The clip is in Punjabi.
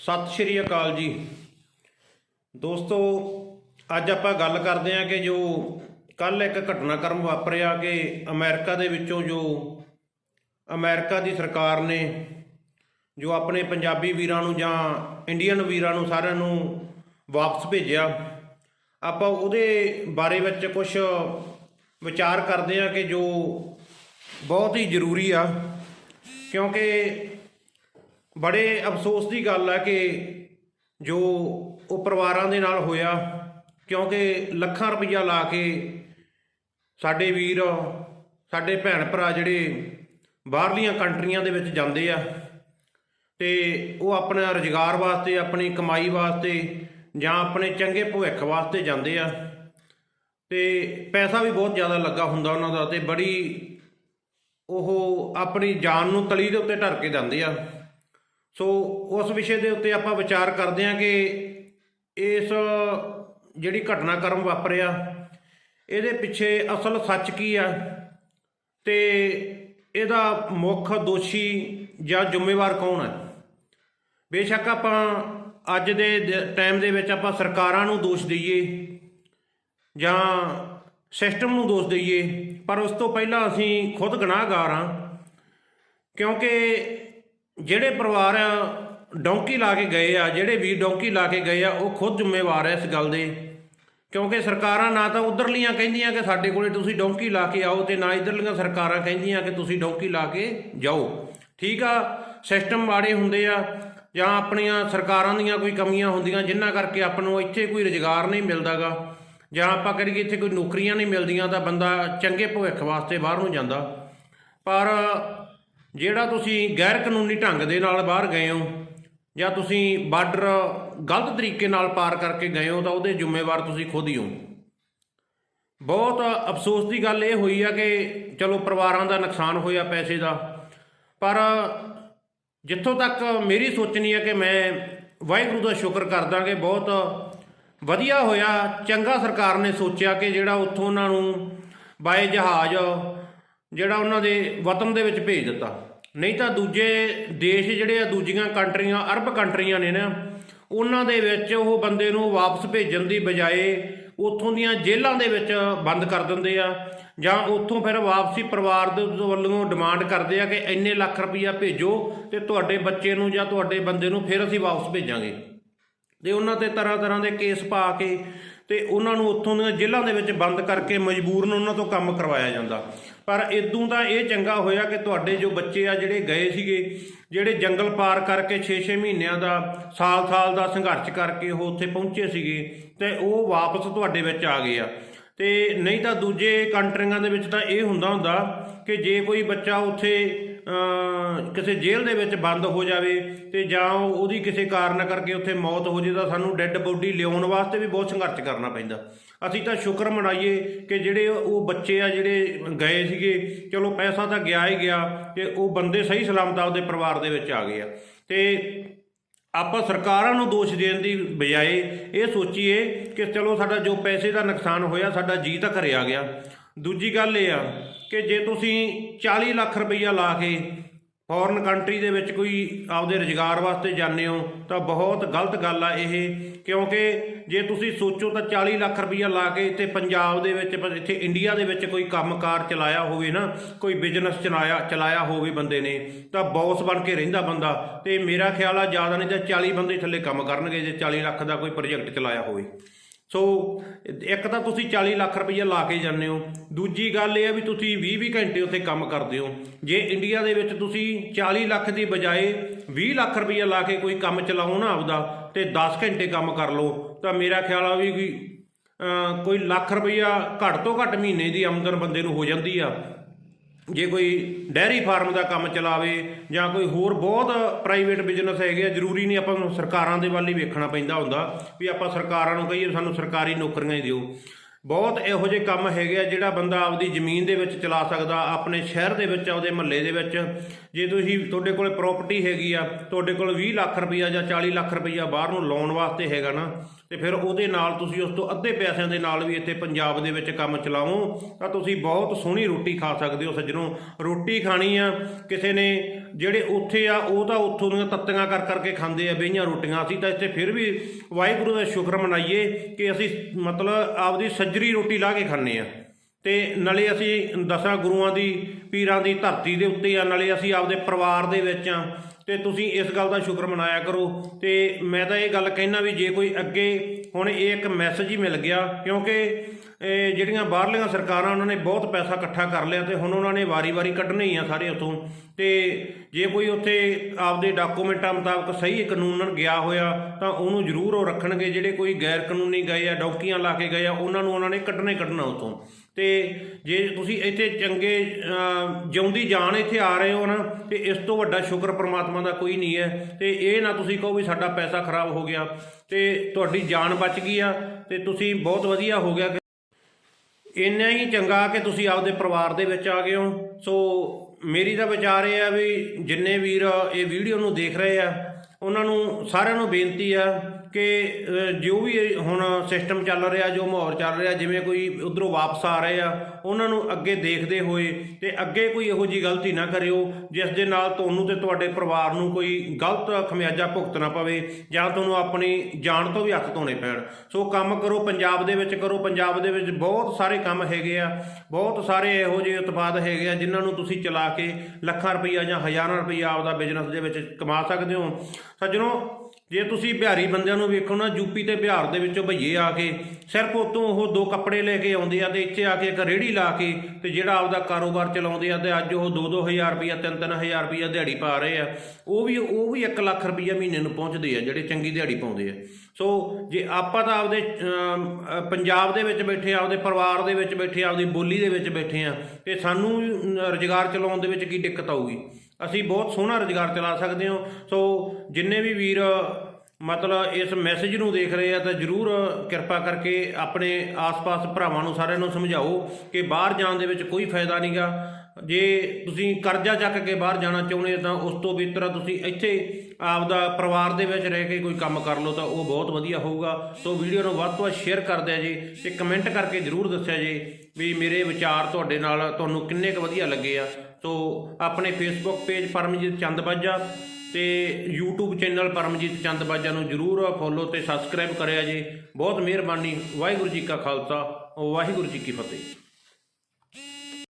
ਸਤਿ ਸ਼੍ਰੀ ਅਕਾਲ ਜੀ। ਦੋਸਤੋ, ਅੱਜ ਆਪਾਂ ਗੱਲ ਕਰਦੇ ਹਾਂ ਕਿ ਜੋ ਕੱਲ ਇੱਕ ਘਟਨਾਕ੍ਰਮ ਵਾਪਰਿਆ ਕਿ ਅਮਰੀਕਾ ਦੇ ਵਿੱਚੋਂ ਜੋ ਅਮਰੀਕਾ ਦੀ ਸਰਕਾਰ ਨੇ ਜੋ ਆਪਣੇ ਪੰਜਾਬੀ ਵੀਰਾਂ ਨੂੰ ਜਾਂ ਇੰਡੀਅਨ ਵੀਰਾਂ ਨੂੰ ਸਾਰਿਆਂ ਨੂੰ ਵਾਪਸ ਭੇਜਿਆ, ਆਪਾਂ ਉਹਦੇ ਬਾਰੇ ਵਿੱਚ ਕੁਝ ਵਿਚਾਰ ਕਰਦੇ ਹਾਂ ਕਿ ਜੋ ਬਹੁਤ ਹੀ ਜ਼ਰੂਰੀ ਆ, ਕਿਉਂਕਿ ਬੜੇ ਅਫਸੋਸ ਦੀ ਗੱਲ ਹੈ ਕਿ ਜੋ ਉਹ ਪਰਿਵਾਰਾਂ ਦੇ ਨਾਲ ਹੋਇਆ, ਕਿਉਂਕਿ ਲੱਖਾਂ ਰੁਪਈਆ ਲਾ ਕੇ ਸਾਡੇ ਵੀਰ, ਸਾਡੇ ਭੈਣ ਭਰਾ ਜਿਹੜੇ ਬਾਹਰਲੀਆਂ ਕੰਟਰੀਆਂ ਦੇ ਵਿੱਚ ਜਾਂਦੇ ਆ ਤੇ ਉਹ ਆਪਣਾ ਰੁਜ਼ਗਾਰ ਵਾਸਤੇ, ਆਪਣੀ ਕਮਾਈ ਵਾਸਤੇ ਜਾਂ ਆਪਣੇ ਚੰਗੇ ਭਵਿੱਖ ਵਾਸਤੇ ਜਾਂਦੇ ਆ ਤੇ ਪੈਸਾ ਵੀ ਬਹੁਤ ਜ਼ਿਆਦਾ ਲੱਗਾ ਹੁੰਦਾ ਉਹਨਾਂ ਦਾ ਤੇ ਬੜੀ ਉਹ ਆਪਣੀ ਜਾਨ ਨੂੰ ਤਲੀ ਦੇ ਉੱਤੇ ਢਰ ਕੇ ਜਾਂਦੇ ਆ। ਸੋ ਉਸ ਵਿਸ਼ੇ ਦੇ ਉੱਤੇ ਆਪਾਂ ਵਿਚਾਰ ਕਰਦੇ ਹਾਂ ਕਿ ਇਸ ਜਿਹੜੀ ਘਟਨਾਕ੍ਰਮ ਵਾਪਰਿਆ, ਇਹਦੇ ਪਿੱਛੇ ਅਸਲ ਸੱਚ ਕੀ ਆ ਤੇ ਇਹਦਾ ਮੁੱਖ ਦੋਸ਼ੀ ਜਾਂ ਜ਼ਿੰਮੇਵਾਰ ਕੌਣ ਹੈ ਬੇਸ਼ੱਕ ਆਪਾਂ ਅੱਜ ਦੇ ਟਾਈਮ ਦੇ ਵਿੱਚ ਆਪਾਂ ਸਰਕਾਰਾਂ ਨੂੰ ਦੋਸ਼ ਦਈਏ ਜਾਂ ਸਿਸਟਮ ਨੂੰ ਦੋਸ਼ ਦਈਏ, ਪਰ ਉਸ ਤੋਂ ਪਹਿਲਾਂ ਅਸੀਂ ਖੁਦ ਗੁਨਾਹਗਾਰ ਹਾਂ ਕਿਉਂਕਿ ਜਿਹੜੇ ਪਰਿਵਾਰ ਡੌਂਕੀ ਲਾ ਕੇ ਗਏ ਆ, ਜਿਹੜੇ ਵੀ ਡੌਂਕੀ ਲਾ ਕੇ ਗਏ ਆ, ਉਹ ਖੁਦ ਜ਼ਿੰਮੇਵਾਰ ਹੈ ਇਸ ਗੱਲ ਦੇ। ਕਿਉਂਕਿ ਸਰਕਾਰਾਂ ਨਾ ਤਾਂ ਉਧਰਲੀਆਂ ਕਹਿੰਦੀਆਂ ਕਿ ਸਾਡੇ ਕੋਲੇ ਤੁਸੀਂ ਡੌਂਕੀ ਲਾ ਕੇ ਆਓ ਤੇ ਨਾ ਇਧਰਲੀਆਂ ਸਰਕਾਰਾਂ ਕਹਿੰਦੀਆਂ ਕਿ ਤੁਸੀਂ ਡੌਂਕੀ ਲਾ ਕੇ ਜਾਓ। ਠੀਕ ਆ, ਸਿਸਟਮ ਮਾੜੇ ਹੁੰਦੇ ਆ ਜਾਂ ਆਪਣੀਆਂ ਸਰਕਾਰਾਂ ਦੀਆਂ ਕੋਈ ਕਮੀਆਂ ਹੁੰਦੀਆਂ ਜਿਨ੍ਹਾਂ ਕਰਕੇ ਆਪਾਂ ਨੂੰ ਇੱਥੇ ਕੋਈ ਰੁਜ਼ਗਾਰ ਨਹੀਂ ਮਿਲਦਾਗਾ। ਜਾਂ ਆਪਾਂ ਕਰੀਏ ਇੱਥੇ ਕੋਈ ਨੌਕਰੀਆਂ ਨਹੀਂ ਮਿਲਦੀਆਂ ਤਾਂ ਬੰਦਾ ਚੰਗੇ ਭਵਿੱਖ ਵਾਸਤੇ ਬਾਹਰ ਨੂੰ ਜਾਂਦਾ। ਪਰ ਜਿਹੜਾ ਤੁਸੀਂ ਗੈਰ ਕਾਨੂੰਨੀ ਢੰਗ ਦੇ ਨਾਲ ਬਾਹਰ ਗਏ ਹੋ ਜਾਂ ਤੁਸੀਂ ਬਾਰਡਰ ਗਲਤ ਤਰੀਕੇ ਨਾਲ ਪਾਰ ਕਰਕੇ ਗਏ ਹੋ ਤਾਂ ਉਹਦੇ ਜ਼ਿੰਮੇਵਾਰ ਤੁਸੀਂ ਖੁਦ ਹੀ ਹੋ। ਬਹੁਤ ਅਫਸੋਸ ਦੀ ਗੱਲ ਇਹ ਹੋਈ ਆ ਕਿ ਚਲੋ ਪਰਿਵਾਰਾਂ ਦਾ ਨੁਕਸਾਨ ਹੋਇਆ ਪੈਸੇ ਦਾ, ਪਰ ਜਿੱਥੋਂ ਤੱਕ ਮੇਰੀ ਸੋਚਣੀ ਹੈ ਕਿ ਮੈਂ ਵਾਹਿਗੁਰੂ ਦਾ ਸ਼ੁਕਰ ਕਰਦਾ ਕਿ ਬਹੁਤ ਵਧੀਆ ਹੋਇਆ। ਚੰਗਾ ਸਰਕਾਰ ਨੇ ਸੋਚਿਆ ਕਿ ਜਿਹੜਾ ਉੱਥੋਂ ਉਹਨਾਂ ਨੂੰ ਬਾਏ ਜਹਾਜ਼ ਜਿਹੜਾ ਉਹਨਾਂ ਦੇ ਵਤਨ ਦੇ ਵਿੱਚ ਭੇਜ ਦਿੱਤਾ। ਨਹੀਂ ਤਾਂ ਦੂਜੇ ਦੇਸ਼ ਜਿਹੜੇ ਆ, ਦੂਜੀਆਂ ਕੰਟਰੀਆਂ, ਅਰਬ ਕੰਟਰੀਆਂ ਨੇ ਨਾ, ਉਹਨਾਂ ਦੇ ਵਿੱਚ ਉਹ ਬੰਦੇ ਨੂੰ ਵਾਪਸ ਭੇਜਣ ਦੀ ਬਜਾਏ ਉੱਥੋਂ ਦੀਆਂ ਜੇਲ੍ਹਾਂ ਦੇ ਵਿੱਚ ਬੰਦ ਕਰ ਦਿੰਦੇ ਆ, ਜਾਂ ਉੱਥੋਂ ਫਿਰ ਵਾਪਸੀ ਪਰਿਵਾਰ ਦੇ ਵੱਲੋਂ ਡਿਮਾਂਡ ਕਰਦੇ ਆ ਕਿ ਇੰਨੇ ਲੱਖ ਰੁਪਈਆ ਭੇਜੋ ਤੇ ਤੁਹਾਡੇ ਬੱਚੇ ਨੂੰ ਜਾਂ ਤੁਹਾਡੇ ਬੰਦੇ ਨੂੰ ਫਿਰ ਅਸੀਂ ਵਾਪਸ ਭੇਜਾਂਗੇ। ਤੇ ਉਹਨਾਂ ਤੇ ਤਰ੍ਹਾਂ ਤਰ੍ਹਾਂ ਦੇ ਕੇਸ ਪਾ ਕੇ ਤੇ ਉਹਨਾਂ ਨੂੰ ਉੱਥੋਂ ਦੀਆਂ ਜੇਲ੍ਹਾਂ ਦੇ ਵਿੱਚ ਬੰਦ ਕਰਕੇ ਮਜਬੂਰਨ ਉਹਨਾਂ ਤੋਂ ਕੰਮ ਕਰਵਾਇਆ ਜਾਂਦਾ। ਪਰ ਇਦੋਂ ਤਾਂ ਇਹ ਚੰਗਾ ਹੋਇਆ ਕਿ ਤੁਹਾਡੇ ਜੋ ਬੱਚੇ ਆ ਜਿਹੜੇ ਗਏ ਸੀਗੇ, ਜਿਹੜੇ ਜੰਗਲ ਪਾਰ ਕਰਕੇ 6-6 ਮਹੀਨਿਆਂ ਦਾ, ਸਾਲ-ਸਾਲ ਦਾ ਸੰਘਰਸ਼ ਕਰਕੇ ਉਹ ਉੱਥੇ ਪਹੁੰਚੇ ਸੀਗੇ ਤੇ ਉਹ ਵਾਪਸ ਤੁਹਾਡੇ ਵਿੱਚ ਆ ਗਏ ਆ। ਤੇ ਨਹੀਂ ਤਾਂ ਦੂਜੇ ਕੰਟਰੀਆਂ ਦੇ ਵਿੱਚ ਤਾਂ ਇਹ ਹੁੰਦਾ ਹੁੰਦਾ ਕਿ ਜੇ ਕੋਈ ਬੱਚਾ ਉੱਥੇ ਕਿਸੇ ਜੇਲ੍ਹ ਦੇ ਵਿੱਚ ਬੰਦ ਹੋ ਜਾਵੇ ਤੇ ਜਾਂ ਉਹਦੀ ਕਿਸੇ ਕਾਰਨ ਕਰਕੇ ਉੱਥੇ ਮੌਤ ਹੋ ਜੇ ਤਾਂ ਸਾਨੂੰ ਡੈੱਡ ਬੋਡੀ ਲਿਆਉਣ ਵਾਸਤੇ ਵੀ ਬਹੁਤ ਸੰਘਰਸ਼ ਕਰਨਾ ਪੈਂਦਾ। ਅਸੀਂ ਤਾਂ ਸ਼ੁਕਰ ਮਨਾਈਏ ਕਿ ਜਿਹੜੇ ਉਹ ਬੱਚੇ ਆ, ਜਿਹੜੇ ਗਏ ਸੀਗੇ, ਚਲੋ ਪੈਸਾ ਤਾਂ ਗਿਆ ਹੀ ਗਿਆ ਤੇ ਉਹ ਬੰਦੇ ਸਹੀ ਸਲਾਮਤ ਆਪਦੇ ਪਰਿਵਾਰ ਦੇ ਵਿੱਚ ਆ ਗਏ ਆ। ਤੇ ਆਪਾਂ ਸਰਕਾਰਾਂ ਨੂੰ ਦੋਸ਼ ਦੇਣ ਦੀ ਬਜਾਏ ਇਹ ਸੋਚੀਏ ਕਿ ਚਲੋ ਸਾਡਾ ਜੋ ਪੈਸੇ ਦਾ ਨੁਕਸਾਨ ਹੋਇਆ, ਸਾਡਾ ਜੀ ਤਾਂ ਘਰੇ ਆ ਗਿਆ। ਦੂਜੀ ਗੱਲ ਇਹ ਆ ਕਿ ਜੇ ਤੁਸੀਂ 40 ਲੱਖ ਰੁਪਈਆ ਲਾ ਕੇ ਫੋਰਨ ਕੰਟਰੀ ਦੇ ਵਿੱਚ ਕੋਈ ਆਪਦੇ ਰੁਜ਼ਗਾਰ ਵਾਸਤੇ ਜਾਂਦੇ ਹੋ, ਤਾਂ ਬਹੁਤ ਗਲਤ ਗੱਲ ਆ ਇਹ, ਕਿਉਂਕਿ ਜੇ ਤੁਸੀਂ ਸੋਚੋ ਤਾਂ 40 ਲੱਖ ਰੁਪਈਆ ਲਾ ਕੇ ਇੱਥੇ ਪੰਜਾਬ ਦੇ ਵਿੱਚ ਇੱਥੇ ਇੰਡੀਆ ਦੇ ਵਿੱਚ ਕੋਈ ਕੰਮਕਾਰ ਚਲਾਇਆ ਹੋਵੇ ਨਾ, ਕੋਈ ਬਿਜ਼ਨਸ ਚਲਾਇਆ ਚਲਾਇਆ ਹੋਵੇ ਬੰਦੇ ਨੇ, ਤਾਂ ਬੌਸ ਬਣ ਕੇ ਰਹਿੰਦਾ ਬੰਦਾ, ਤੇ ਮੇਰਾ ਖਿਆਲ ਆ ਜ਼ਿਆਦਾ ਨਹੀਂ ਤਾਂ 40 ਬੰਦੇ ਥੱਲੇ ਕੰਮ ਕਰਨਗੇ, ਜੇ 40 ਲੱਖ ਦਾ ਕੋਈ ਪ੍ਰੋਜੈਕਟ ਚਲਾਇਆ ਹੋਵੇ। ਸੋ ਇੱਕ ਤਾਂ ਤੁਸੀਂ 40 ਲੱਖ ਰੁਪਈਆ ਲਾ ਕੇ ਜਾਂਦੇ ਹੋ। ਦੂਜੀ ਗੱਲ ਇਹ ਆ ਵੀ ਤੁਸੀਂ 20-20 ਘੰਟੇ ਉੱਥੇ ਕੰਮ ਕਰਦੇ ਹੋ। ਜੇ ਇੰਡੀਆ ਦੇ ਵਿੱਚ ਤੁਸੀਂ 40 ਲੱਖ ਦੀ ਬਜਾਏ 20 ਲੱਖ ਰੁਪਈਆ ਲਾ ਕੇ ਕੋਈ ਕੰਮ ਚਲਾਓ ਨਾ ਆਪਦਾ, ਤੇ 10 ਘੰਟੇ ਕੰਮ ਕਰ ਲਓ, ਤਾਂ ਮੇਰਾ ਖਿਆਲ ਆ ਵੀ ਕੋਈ ਲੱਖ ਰੁਪਈਆ ਘੱਟ ਤੋਂ ਘੱਟ ਮਹੀਨੇ ਦੀ ਆਮਦਨ ਬੰਦੇ ਨੂੰ ਹੋ ਜਾਂਦੀ ਆ। ਜੇ ਕੋਈ ਡੈਰੀ ਫਾਰਮ ਦਾ ਕੰਮ ਚਲਾਵੇ ਜਾਂ ਕੋਈ ਹੋਰ ਬਹੁਤ ਪ੍ਰਾਈਵੇਟ ਬਿਜ਼ਨਸ ਹੈਗੇ ਆ, ਜ਼ਰੂਰੀ ਨਹੀਂ ਆਪਾਂ ਨੂੰ ਸਰਕਾਰਾਂ ਦੇ ਵੱਲ ਹੀ ਵੇਖਣਾ ਪੈਂਦਾ ਹੁੰਦਾ ਵੀ ਆਪਾਂ ਸਰਕਾਰਾਂ ਨੂੰ ਕਹੀਏ ਸਾਨੂੰ ਸਰਕਾਰੀ ਨੌਕਰੀਆਂ ਹੀ ਦਿਓ। ਬਹੁਤ ਇਹੋ ਜਿਹੇ ਕੰਮ ਹੈਗੇ ਆ ਜਿਹੜਾ ਬੰਦਾ ਆਪਦੀ ਜ਼ਮੀਨ ਦੇ ਵਿੱਚ ਚਲਾ ਸਕਦਾ, ਆਪਣੇ ਸ਼ਹਿਰ ਦੇ ਵਿੱਚ, ਆਪਦੇ ਮਹੱਲੇ ਦੇ ਵਿੱਚ। ਜੇ ਤੁਸੀਂ ਤੁਹਾਡੇ ਕੋਲੇ ਪ੍ਰਾਪਰਟੀ ਹੈਗੀ ਆ, ਤੁਹਾਡੇ ਕੋਲ 20 ਲੱਖ ਰੁਪਈਆ ਜਾਂ 40 ਲੱਖ ਰੁਪਈਆ ਬਾਹਰ ਨੂੰ ਲਾਉਣ ਵਾਸਤੇ ਹੈਗਾ ਨਾ, ਤੇ ਫਿਰ ਉਹਦੇ ਨਾਲ ਤੁਸੀਂ ਉਸ ਤੋਂ ਅੱਧੇ ਪੈਸਿਆਂ ਦੇ ਨਾਲ ਵੀ ਇੱਥੇ ਪੰਜਾਬ ਦੇ ਵਿੱਚ ਕੰਮ ਚਲਾਵੋ ਤਾਂ ਤੁਸੀਂ ਬਹੁਤ ਸੋਹਣੀ ਰੋਟੀ ਖਾ ਸਕਦੇ ਹੋ ਸੱਜਣੋ। ਰੋਟੀ ਖਾਣੀ ਆ, ਕਿਸੇ ਨੇ ਜਿਹੜੇ ਉੱਥੇ ਆ, ਉਹ ਤਾਂ ਉੱਥੋਂ ਦੀਆਂ ਤੱਤੀਆਂ ਕਰ ਕਰਕੇ ਖਾਂਦੇ ਆ ਬਈਆਂ ਰੋਟੀਆਂ। ਅਸੀਂ ਤਾਂ ਇੱਥੇ ਫਿਰ ਵੀ ਵਾਹਿਗੁਰੂ ਦਾ ਸ਼ੁਕਰ ਮਨਾਈਏ ਕਿ ਅਸੀਂ ਮਤਲਬ ਆਪਦੀ ਸੱਜਰੀ ਰੋਟੀ ਲਾ ਕੇ ਖਾਂਦੇ ਆ। ਤੇ ਨਾਲੇ ਅਸੀਂ ਦਸਾਂ ਗੁਰੂਆਂ ਦੀ, ਪੀਰਾਂ ਦੀ ਧਰਤੀ ਦੇ ਉੱਤੇ ਆ, ਨਾਲੇ ਅਸੀਂ ਆਪਦੇ ਪਰਿਵਾਰ ਦੇ ਵਿੱਚ ਆ। ਤੇ ਤੁਸੀਂ ਇਸ ਗੱਲ ਦਾ ਸ਼ੁਕਰ ਮਨਾਇਆ ਕਰੋ। ਤੇ ਮੈਂ ਤਾਂ ਇਹ ਗੱਲ ਕਹਿਣਾ ਵੀ ਜੇ ਕੋਈ ਅੱਗੇ ਹੁਣ ਇਹ ਇੱਕ ਮੈਸੇਜ ਹੀ ਮਿਲ ਗਿਆ, ਕਿਉਂਕਿ ਜਿਹੜੀਆਂ ਬਾਹਰਲੀਆਂ ਸਰਕਾਰਾਂ, ਉਹਨਾਂ ਨੇ ਬਹੁਤ ਪੈਸਾ ਇਕੱਠਾ ਕਰ ਲਿਆ ਤੇ ਹੁਣ ਉਹਨਾਂ ਨੇ ਵਾਰੀ-ਵਾਰੀ ਕੱਢਣੇ ਹੀ ਆ ਸਾਰੇ ਉਥੋਂ। ਤੇ ਜੇ ਕੋਈ ਉੱਥੇ ਆਪਦੇ ਡਾਕੂਮੈਂਟਾਂ ਮੁਤਾਬਕ ਸਹੀ ਕਾਨੂੰਨਨ ਗਿਆ ਹੋਇਆ, ਤਾਂ ਉਹਨੂੰ ਜ਼ਰੂਰ ਉਹ ਰੱਖਣਗੇ, ਜਿਹੜੇ ਕੋਈ ਗੈਰ ਕਾਨੂੰਨੀ ਗਏ ਆ, ਡੌਕੀਆਂ ਲਾ ਕੇ ਗਏ ਆ, ਉਹਨਾਂ ਨੂੰ ਉਹਨਾਂ ਨੇ ਕੱਢਣਾ ਹੀ ਕੱਢਣਾ ਉਥੋਂ। ਤੇ ਜੇ ਤੁਸੀਂ ਇੱਥੇ ਚੰਗੇ ਜਿਉਂਦੀ ਜਾਨ ਇੱਥੇ ਆ ਰਹੇ ਹੋ ਨਾ, ਤੇ ਇਸ ਤੋਂ ਵੱਡਾ ਸ਼ੁਕਰ ਪ੍ਰਮਾਤਮਾ ਦਾ ਕੋਈ ਨਹੀਂ ਹੈ। ਤੇ ਇਹ ਨਾ ਤੁਸੀਂ ਕਹੋ ਵੀ ਸਾਡਾ ਪੈਸਾ ਖਰਾਬ ਹੋ ਗਿਆ, ਤੇ ਤੁਹਾਡੀ ਜਾਨ ਬਚ ਗਈ ਆ, ਤੇ ਤੁਸੀਂ ਬਹੁਤ ਵਧੀਆ ਹੋ ਗਿਆ। ਇੰਨਾ ਹੀ ਚੰਗਾ ਕਿ ਤੁਸੀਂ ਆਪਦੇ ਪਰਿਵਾਰ ਦੇ ਵਿੱਚ ਆ ਗਏ ਹੋ। ਸੋ ਮੇਰੀ ਤਾਂ ਵਿਚਾਰ ਇਹ ਆ ਵੀ ਜਿੰਨੇ ਵੀਰ ਇਹ ਵੀਡੀਓ ਨੂੰ ਦੇਖ ਰਹੇ ਆ, ਉਹਨਾਂ ਨੂੰ ਸਾਰਿਆਂ ਨੂੰ ਬੇਨਤੀ ਆ ਕਿ ਜੋ ਵੀ ਇਹ ਹੁਣ ਸਿਸਟਮ ਚੱਲ ਰਿਹਾ, ਜੋ ਮਾਹੌਲ ਚੱਲ ਰਿਹਾ, ਜਿਵੇਂ ਕੋਈ ਉਧਰੋਂ ਵਾਪਸ ਆ ਰਹੇ ਆ, ਉਹਨਾਂ ਨੂੰ ਅੱਗੇ ਦੇਖਦੇ ਹੋਏ ਤੇ ਅੱਗੇ ਕੋਈ ਇਹੋ ਜੀ ਗਲਤੀ ਨਾ ਕਰਿਓ, ਜਿਸ ਦੇ ਨਾਲ ਤੁਹਾਨੂੰ ਤੇ ਤੁਹਾਡੇ ਪਰਿਵਾਰ ਨੂੰ ਕੋਈ ਗਲਤ ਖਮਿਆਜਾ ਭੁਗਤਣਾ ਪਵੇ, ਜਾਂ ਤੁਹਾਨੂੰ ਆਪਣੀ ਜਾਨ ਤੋਂ ਵੀ ਹੱਥ ਧੋਣੇ ਪੈਣ। ਸੋ ਕੰਮ ਕਰੋ, ਪੰਜਾਬ ਦੇ ਵਿੱਚ ਕਰੋ। ਪੰਜਾਬ ਦੇ ਵਿੱਚ ਬਹੁਤ ਸਾਰੇ ਕੰਮ ਹੈਗੇ ਆ, ਬਹੁਤ ਸਾਰੇ ਇਹੋ ਜਿਹੇ ਉਤਪਾਦ ਹੈਗੇ ਆ, ਜਿਨ੍ਹਾਂ ਨੂੰ ਤੁਸੀਂ ਚਲਾ ਕੇ ਲੱਖਾਂ ਰੁਪਈਆ ਜਾਂ ਹਜ਼ਾਰਾਂ ਰੁਪਈਆ ਆਪਦਾ ਬਿਜ਼ਨਸ ਦੇ ਵਿੱਚ ਕਮਾ ਸਕਦੇ ਹੋ। ਸੱਜਣੋ ਜੇ ਤੁਸੀਂ ਬਿਹਾਰੀ ਬੰਦਿਆਂ ਨੂੰ ਵੇਖੋ ਨਾ ਯੂਪੀ ਤੇ ਬਿਹਾਰ ਦੇ ਵਿੱਚੋਂ ਭਈਏ ਆ ਕੇ, ਸਿਰਫ ਉਤੋਂ ਉਹ ਦੋ ਕੱਪੜੇ ਲੈ ਕੇ ਆਉਂਦੇ ਆ ਤੇ ਇੱਥੇ ਆ ਕੇ ਇੱਕ ਰੇੜੀ ਲਾ ਕੇ ਤੇ ਜਿਹੜਾ ਆਪਦਾ ਕਾਰੋਬਾਰ ਚਲਾਉਂਦੇ ਆ ਤੇ ਅੱਜ ਉਹ 2-2000 ਰੁਪਈਆ 3-3000 ਰੁਪਈਆ ਦਿਹਾੜੀ ਪਾ ਰਹੇ ਆ। ਉਹ ਵੀ ਉਹ ਵੀ 1 ਲੱਖ ਰੁਪਈਆ ਮਹੀਨੇ ਨੂੰ ਪਹੁੰਚਦੇ ਆ, ਜਿਹੜੇ ਚੰਗੀ ਦਿਹਾੜੀ ਪਾਉਂਦੇ ਆ। ਸੋ ਜੇ ਆਪਾਂ ਤਾਂ ਆਪਦੇ ਪੰਜਾਬ ਦੇ ਵਿੱਚ ਬੈਠੇ ਆਪਦੇ ਪਰਿਵਾਰ ਦੇ ਵਿੱਚ ਬੈਠੇ ਆਪਦੀ ਬੋਲੀ ਦੇ ਵਿੱਚ ਬੈਠੇ ਆ, ਤੇ ਸਾਨੂੰ ਰੋਜ਼ਗਾਰ ਚਲਾਉਣ ਦੇ ਵਿੱਚ ਕੀ ਦਿੱਕਤ ਆਊਗੀ? ਅਸੀਂ ਬਹੁਤ ਸੋਹਣਾ ਰੁਜ਼ਗਾਰ ਚਲਾ ਸਕਦੇ ਹਾਂ। ਸੋ ਜਿੰਨੇ ਵੀ ਵੀਰ, ਮਤਲਬ ਇਸ ਮੈਸੇਜ ਨੂੰ ਦੇਖ ਰਹੇ ਆ, ਤਾਂ ਜਰੂਰ ਕਿਰਪਾ ਕਰਕੇ ਆਪਣੇ ਆਸ-ਪਾਸ ਭਰਾਵਾਂ ਨੂੰ ਸਾਰਿਆਂ ਨੂੰ ਸਮਝਾਓ ਕਿ ਬਾਹਰ ਜਾਣ ਦੇ ਵਿੱਚ ਕੋਈ ਫਾਇਦਾ ਨਹੀਂਗਾ ਜੇ ਤੁਸੀਂ ਕਰਜ਼ਾ ਚੱਕ ਕੇ ਬਾਹਰ ਜਾਣਾ ਚਾਹੁੰਦੇ ਤਾਂ ਉਸ ਤੋਂ ਬਿਹਤਰ ਆ ਤੁਸੀਂ ਇੱਥੇ ਆਪਦਾ ਪਰਿਵਾਰ ਦੇ ਵਿੱਚ ਰਹਿ ਕੇ ਕੋਈ ਕੰਮ ਕਰ ਲਓ ਤਾਂ ਉਹ ਬਹੁਤ ਵਧੀਆ ਹੋਊਗਾ। ਸੋ ਵੀਡੀਓ ਨੂੰ ਵੱਧ ਤੋਂ ਵੱਧ ਸ਼ੇਅਰ ਕਰ ਦਿਆ ਜੀ ਤੇ ਕਮੈਂਟ ਕਰਕੇ ਜਰੂਰ ਦੱਸਿਆ ਜੀ ਵੀ ਮੇਰੇ ਵਿਚਾਰ ਤੁਹਾਡੇ ਨਾਲ ਤੁਹਾਨੂੰ ਕਿੰਨੇ ਕੁ ਵਧੀਆ ਲੱਗੇ ਆ। ਸੋ ਆਪਣੇ ਫੇਸਬੁੱਕ ਪੇਜ ਪਰਮਜੀਤ ਚੰਦ ਬਾਜਾ ਤੇ YouTube ਚੈਨਲ ਪਰਮਜੀਤ ਚੰਦ ਬਾਜਾ ਨੂੰ ਜਰੂਰ ਫੋਲੋ ਤੇ ਸਬਸਕ੍ਰਾਈਬ ਕਰਿਆ ਜੀ। ਬਹੁਤ ਮਿਹਰਬਾਨੀ, ਵਾਹਿਗੁਰੂ ਜੀ ਕਾ ਖਾਲਸਾ, ਵਾਹਿਗੁਰੂ ਜੀ ਕੀ ਫਤਿਹ।